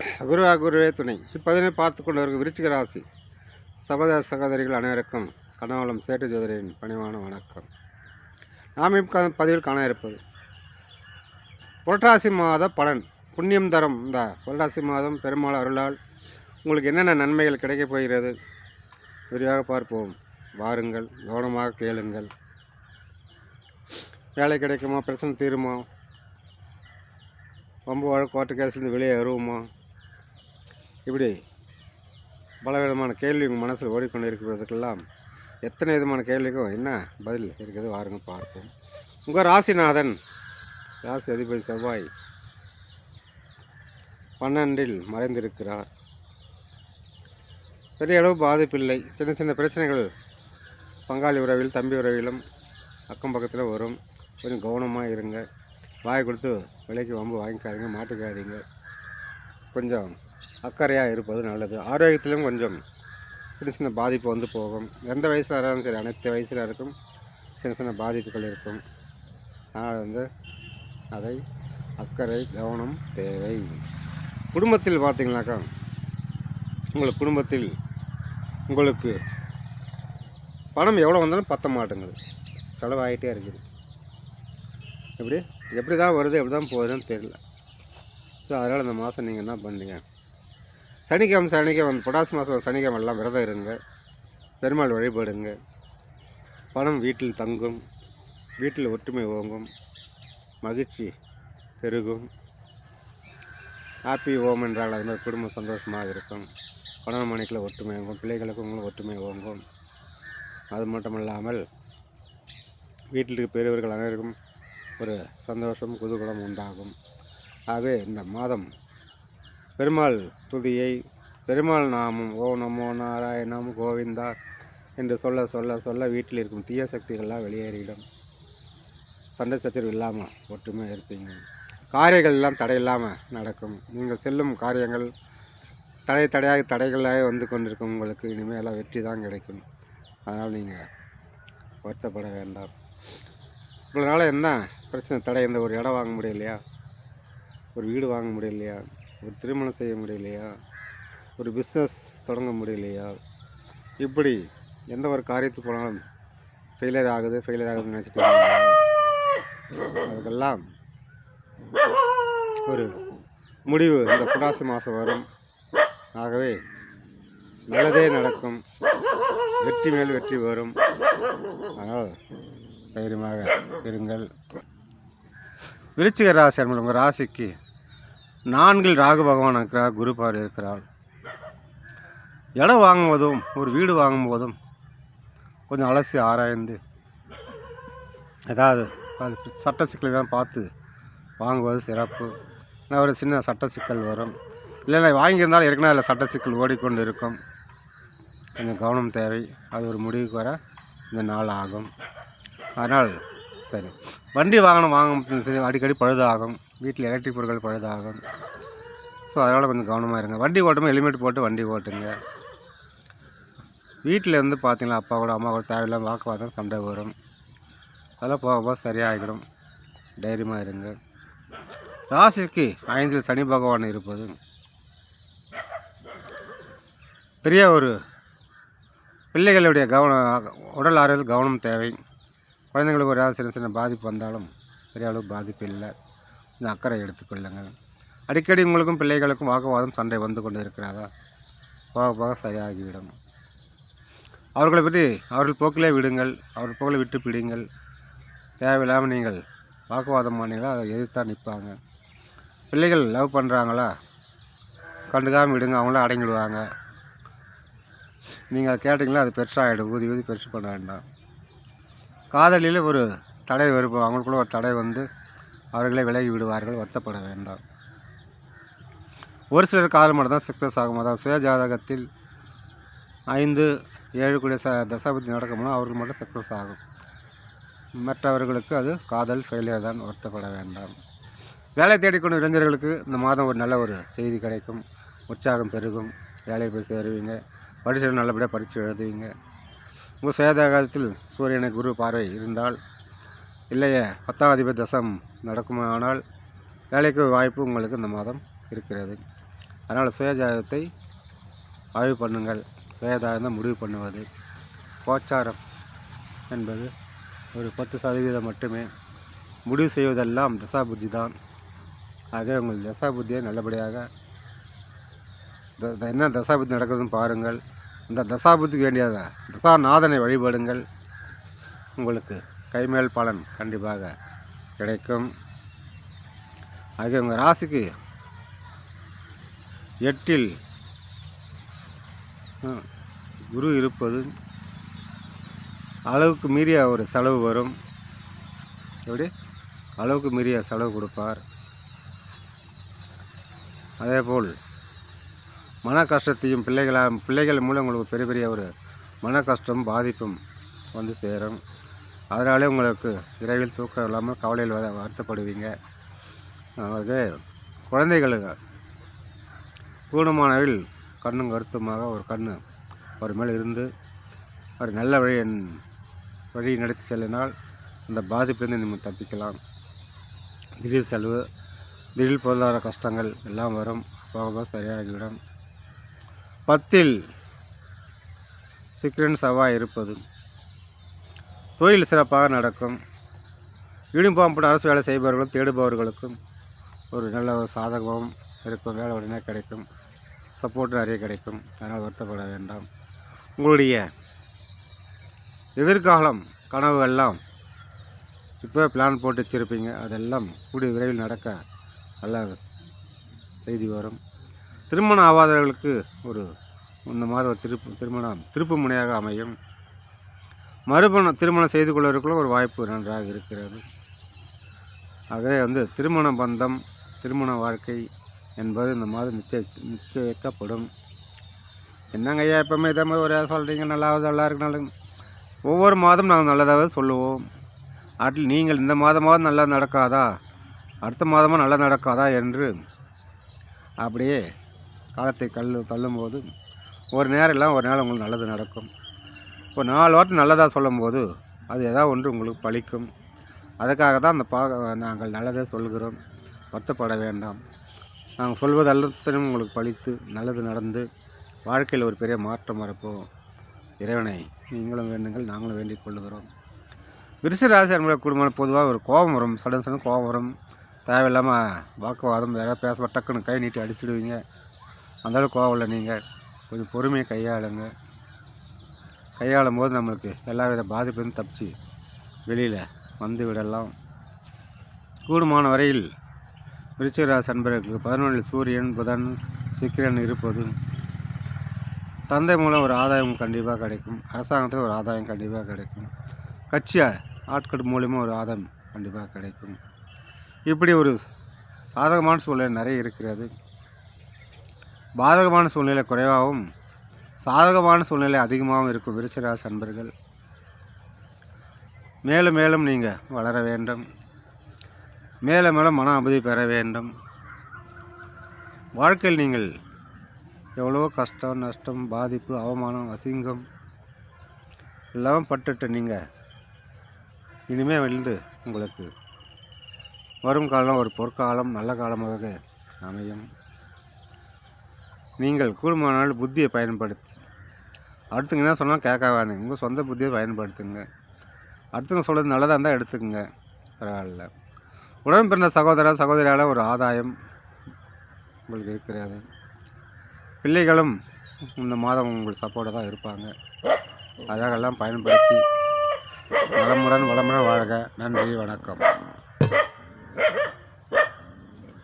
குருவா குருவே துணை. இப்பதனை பார்த்து கொண்டவர்கள் விருச்சிக ராசி சகோதர சகோதரிகள் அனைவருக்கும் கனவளம் சேட்டு ஜோதரின் பணிவான வணக்கம். நாம் இப்போ பதிவில் காண இருப்பது. புரட்டாசி மாத பலன். புண்ணியம் தரம். இந்த புரட்டாசி மாதம் பெருமாள் அருளால் உங்களுக்கு என்னென்ன நன்மைகள் கிடைக்கப் போகிறது? விரிவாக பார்ப்போம். வாருங்கள். கவனமாக கேளுங்கள். வேலை கிடைக்குமா? பிரச்சனை தீருமா? வம்பு வழக்கு கோர்ட்டு கேஸ்லேருந்து வெளியே வருவோமா? இப்படி பல விதமான கேள்வி உங்கள் மனசில் ஓடிக்கொண்டு இருக்கிறதுக்கெல்லாம் எத்தனை விதமான கேள்விக்கும் என்ன பதில் இருக்குது வாருங்க பார்ப்போம். உங்கள் ராசிநாதன் ராசி அதிபதி செவ்வாய் பன்னெண்டில் மறைந்திருக்கிறார். பெரிய அளவு பாதிப்பில்லை சின்ன சின்ன பிரச்சனைகள் பங்காளி உறவில் தம்பி உறவிலும் அக்கம் பக்கத்தில் வரும். கொஞ்சம் கவனமாக இருங்க. வாய் கொடுத்து விலைக்கு வம்பு வாங்கிக்காதீங்க மாட்டுக்காதீங்க. கொஞ்சம் அக்கறையாக இருப்பது நல்லது. ஆரோக்கியத்திலும் கொஞ்சம் சின்ன சின்ன பாதிப்பு வந்து போகும். எந்த வயசில் இருந்தாலும் சரி அனைத்து வயசில் இருக்கும். சின்ன சின்ன பாதிப்புகள் இருக்கும். அதனால் வந்து அதை அக்கறை கவனம் தேவை. குடும்பத்தில் பார்த்தீங்கன்னாக்கா உங்கள் குடும்பத்தில் உங்களுக்கு பணம் எவ்வளோ வந்தாலும் பத்த மாட்டேங்குது. செலவாகிட்டே இருக்குது. எப்படி? எப்படி தான் வருது எப்படி தான் போகுதுன்னு தெரியல. ஸோ அதனால் இந்த மாதம் நீங்கள் என்ன பண்ணீங்க? சனிக்கிழமை சனிக்கிழமை புடாசி மாதம் சனிக்கிழமை எல்லாம் விரதம் இருங்க. பெருமாள் வழிபடுங்க. பணம் வீட்டில் தங்கும். வீட்டில் ஒற்றுமை ஓங்கும். மகிழ்ச்சி பெருகும். ஹாப்பி ஓம் என்றால் அது மாதிரி குடும்பம் சந்தோஷமாக இருக்கும். கணவன் மனைக்கில் ஒற்றுமை ஓங்கும். பிள்ளைகளுக்கு உங்களும் ஒற்றுமை ஓங்கும். அது மட்டும் இல்லாமல் வீட்டில் பெரியவர்கள் அனைவருக்கும் ஒரு சந்தோஷம் குதூகலம் உண்டாகும். ஆகவே இந்த மாதம் பெருமாள் துதியை பெருமாள் நாமம் ஓ நமோ நாராயணம் கோவிந்தா என்று சொல்ல சொல்ல சொல்ல வீட்டில் இருக்கும் தீய சக்திகள்லாம் வெளியேறிடும் சண்டை சச்சரவு இல்லாமல் ஒற்றுமை இருப்பீங்க. காரியங்கள் எல்லாம் தடையில்லாமல் நடக்கும். நீங்கள் செல்லும் காரியங்கள் தடை தடையாக தடைகளாக வந்து கொண்டிருக்கும். உங்களுக்கு இனிமேல் எல்லாம் வெற்றி தான் கிடைக்கும். அதனால் நீங்கள் வருத்தப்பட வேண்டாம். உங்களால் என்ன பிரச்சனை? தடை இந்த ஒரு இடம் வாங்க முடியலையா? ஒரு வீடு வாங்க முடியலையா? ஒரு திருமணம் செய்ய முடியலையா? ஒரு பிஸ்னஸ் தொடங்க முடியலையா? இப்படி எந்த ஒரு காரியத்துக்கு போனாலும் ஃபெயிலியர் ஆகுது ஃபெயிலியர் ஆகுதுன்னு நினச்சிட்டு அதுக்கெல்லாம் ஒரு முடிவு இந்த புராசி மாதம் வரும். ஆகவே நல்லதே நடக்கும். வெற்றி மேல் வெற்றி வரும். ஆனால் தைரியமாக இருங்கள். விருச்சிக ராசி உங்கள் ராசிக்கு நான்கில் ராகு பகவான் இருக்கிறார் குரு இருக்கிறாள் இருக்கிறார். இடம் வாங்குவதும் ஒரு வீடு வாங்கும்போதும் கொஞ்சம் அலசி ஆராய்ந்து ஏதாவது அது சட்ட சிக்கலை தான் பார்த்து வாங்குவது சிறப்பு. இல்லை ஒரு சின்ன சட்ட சிக்கல் வரும். இல்லைன்னா வாங்கியிருந்தாலும் ஏற்கனவே அதில் சட்ட சிக்கல் ஓடிக்கொண்டு இருக்கும் கொஞ்சம் கவனம் தேவை. அது ஒரு முடிவுக்கு வர இந்த நாள் ஆகும். அதனால் சரி. வண்டி வாகனம் வாங்க சரி அடிக்கடி பழுதாகும். வீட்டில் எலக்ட்ரிக் பொருட்கள் பழுதாகும். ஸோ அதனால் கொஞ்சம் கவனமாக இருங்க. வண்டி ஓட்டும்போது ஹெல்மெட் போட்டு வண்டி ஓட்டுங்க. வீட்டில் வந்து பார்த்தீங்களா அப்பா கூட அம்மா கூட தேவையில்லாம வாக்குவாதம் சண்டை வரும். அதெல்லாம் போக போக சரியாகிடும் தைரியமாக இருங்க. ராசிக்கு ஐந்தில் சனி பகவான் இருப்பது. பெரிய ஒரு பிள்ளைகளுடைய கவனம் உடல் ஆரோக்கியத்தில் கவனம் தேவை. குழந்தைங்களுக்கு ஒரு சின்ன சின்ன பாதிப்பு வந்தாலும் பெரிய அளவு பாதிப்பு இல்லை. இந்த அக்கறை எடுத்துக்கொள்ளுங்கள். அடிக்கடி உங்களுக்கும் பிள்ளைகளுக்கும் வாக்குவாதம் சண்டை வந்து கொண்டு இருக்கிறாரா போக போக சரியாகிவிடும். அவர்களை பற்றி அவர்கள் போக்கிலே விடுங்கள் அவர்கள் போக்கில் விட்டு பிடிங்கள். தேவையில்லாமல் நீங்கள் வாக்குவாதம் பண்ணீங்களா அதை எதிர்த்தா நிற்பாங்க. பிள்ளைகள் லவ் பண்ணுறாங்களா கண்டுக்காமல் விடுங்க அவங்களும் அடங்கிடுவாங்க. நீங்கள் அதை கேட்டிங்களா? அது பெருசாகிடும் ஊதி ஊதி பெருசு பண்ண வேண்டாம். காதலில் ஒரு தடை வரும் அவங்களுக்குள்ள ஒரு தடை வந்து அவர்களே விலகி விடுவார்கள் வருத்தப்பட வேண்டாம். ஒரு சிலர் காதல் மட்டும் தான் சக்ஸஸ் ஆகும். அதாவது சுய ஜாதகத்தில் ஐந்து ஏழு கூடிய ச தசாபதி நடக்கும்னா அவர்கள் மட்டும் சக்ஸஸ் ஆகும். மற்றவர்களுக்கு அது காதல் ஃபெயிலியர் தான் வருத்தப்பட வேண்டாம். வேலை தேடிக்கொண்டு இளைஞர்களுக்கு இந்த மாதம் ஒரு நல்ல ஒரு செய்தி கிடைக்கும். உற்சாகம் பெருகும். வேலையை போய் சேருவீங்க. படிச்சு நல்லபடியாக படித்து எழுதுவீங்க. உங்கள் சுயதாகத்தில் சூரியனை குரு பார்வை இருந்தால் இல்லையே பத்தாம் அதிபதி தசம் நடக்குமானால் வேலைக்கு வாய்ப்பு உங்களுக்கு இந்த மாதம் இருக்கிறது. அதனால் சுயஜாதகத்தை ஆய்வு பண்ணுங்கள். சுயஜாதகம் முடிவு பண்ணுவது. கோச்சாரம் என்பது ஒரு பத்து சதவீதம் மட்டுமே. முடிவு செய்வதெல்லாம் தசாபுத்தி தான். ஆகவே உங்கள் தசாபுத்தியை நல்லபடியாக த- த- என்ன தசாபுத்தி நடக்குதுன்னு பாருங்கள். இந்த தசாபுத்திக்கு வேண்டிய தசாநாதனை வழிபடுங்கள். உங்களுக்கு கைமேல் பலன் கண்டிப்பாக கிடைக்கும். ஆகிய உங்கள் ராசிக்கு எட்டில் குரு இருப்பது அளவுக்கு மீறிய ஒரு செலவு வரும். எப்படி? அளவுக்கு மீறிய செலவு கொடுப்பார். அதேபோல் மன கஷ்டத்தையும் பிள்ளைகளா பிள்ளைகள் மூலம் உங்களுக்கு பெரிய பெரிய ஒரு மன கஷ்டம் பாதிப்பும் வந்து சேரும். அதனாலே உங்களுக்கு இரவில் தூக்கம் இல்லாமல் கவலையில் வருத்தப்படுவீங்க. ஆகவே குழந்தைகளுக்கு கூடுமானவில் கண்ணும் கருத்துமாக ஒரு கண் ஒரு மேலே இருந்து ஒரு நல்ல வழி வழி நடத்தி செல்லினால் அந்த பாதிப்பிலிருந்து நம்ம தப்பிக்கலாம். திடீர் செலவு திடீர் பொருளாதார கஷ்டங்கள் எல்லாம் வரும். போக போக சரியாகிவிடும். பத்தில் சிக்கரன் செவ்வாய் இருப்பது. தொழில் சிறப்பாக நடக்கும். யூனிஃபார்ம் அரசு வேலை செய்பவர்களும் தேடுபவர்களுக்கும் ஒரு நல்ல ஒரு சாதகமும் இருக்கும். வேலை உடனே கிடைக்கும். சப்போர்ட் நிறைய கிடைக்கும். அதனால் வருத்தப்பட வேண்டாம். உங்களுடைய எதிர்காலம் கனவுகள்லாம் இப்போ பிளான் போட்டு வச்சுருப்பீங்க. அதெல்லாம் கூடிய விரைவில் நடக்க நல்ல செய்தி வரும். திருமணம் ஆகாதவர்களுக்கு ஒரு இந்த மாதிரி ஒரு திருப்பு திருமணம் திருப்பு முனையாக அமையும். மறுபணம் திருமணம் செய்து கொள்வதற்குள்ள ஒரு வாய்ப்பு நன்றாக இருக்கிறது. ஆகவே வந்து திருமண பந்தம் திருமண வாழ்க்கை என்பது இந்த மாதம் நிச்சய நிச்சயிக்கப்படும். என்னங்க ஐயா எப்போவுமே இதே மாதிரி ஒரே சொல்கிறீங்க நல்லாவது நல்லா இருக்கு ஒவ்வொரு மாதம் நாங்கள் நல்லதாக சொல்லுவோம். அட்லி நீங்கள் இந்த மாதமாவது நல்லா நடக்காதா? அடுத்த மாதமாக நல்லா நடக்காதா? என்று அப்படியே காலத்தை கல் தள்ளும்போது ஒரு நேரம் இல்லை ஒரு நாள் உங்களுக்கு நல்லது நடக்கும். ஒரு நாலு வாட்டி நல்லதாக சொல்லும்போது அது ஏதாவது ஒன்று உங்களுக்கு பழிக்கும். அதுக்காக தான் அந்த பா நாங்கள் நல்லதே சொல்கிறோம் வருத்தப்பட வேண்டாம். நாங்கள் சொல்வது எல்லாத்தையும் உங்களுக்கு பழித்து நல்லது நடந்து வாழ்க்கையில் ஒரு பெரிய மாற்றம் வரப்போம். இறைவனை நீங்களும் வேண்டுங்கள் நாங்களும் வேண்டிக் கொள்ளுகிறோம். விருஷ குடும்பம் பொதுவாக ஒரு கோபம் வரும். சடன் சடன் கோபம் வரும். தேவையில்லாமல் வாக்குவாதம் வேறு பேச டக்குன்னு கை நீட்டி அடிச்சிடுவீங்க. அந்தளவுக்கு கோவம் இல்லை நீங்கள் கொஞ்சம் பொறுமையை கையாளுங்க. கையாளும் போது நம்மளுக்கு எல்லா வித பாதிப்பும் தப்பிச்சு வெளியில் வந்து விடலாம். கூடுமான வரையில் விருச்சிகராசி அன்பர்களுக்கு பதினொன்றில் சூரியன் புதன் சுக்கிரன் இருப்பது தந்தை மூலம் ஒரு ஆதாயம் கண்டிப்பாக கிடைக்கும். அரசாங்கத்துக்கு ஒரு ஆதாயம் கண்டிப்பாக கிடைக்கும். கட்சி ஆட்கள் மூலிமா ஒரு ஆதாயம் கண்டிப்பாக கிடைக்கும். இப்படி ஒரு சாதகமான சூழ்நிலை நிறைய இருக்கிறது. பாதகமான சூழ்நிலை குறைவாகவும் சாதகமான சூழ்நிலை அதிகமாகவும் இருக்கும் விருச்சிகராசி அன்பர்கள். மேலும் மேலும் நீங்கள் வளர வேண்டும். மேலும் மேலும் மன அமைதி பெற வேண்டும். வாழ்க்கையில் நீங்கள் எவ்வளோ கஷ்டம் நஷ்டம் பாதிப்பு அவமானம் அசிங்கம் எல்லாம் பட்டுட்டு நீங்கள் இனிமேல் வந்து உங்களுக்கு வரும் காலம் ஒரு பொற்காலம் நல்ல காலமாக அமையும். நீங்கள் கூடுமானால் புத்தியை பயன்படுத்தி. அடுத்தவங்க என்ன சொன்னால் கேட்காவாங்க உங்கள் சொந்த புத்தியை பயன்படுத்துங்க. அடுத்தவங்க சொல்கிறது நல்லதாக இருந்தால் எடுத்துக்கங்க. பரவாயில்ல. உடன் பிறந்த சகோதர சகோதரியால் ஒரு ஆதாயம் உங்களுக்கு இருக்கிறது. பிள்ளைகளும் இந்த மாதம் உங்களுக்கு சப்போர்ட்டாக தான் இருப்பாங்க. அழகெல்லாம் பயன்படுத்தி வளமுடன் வளமுடன் வாழ்க. நன்றி வணக்கம்.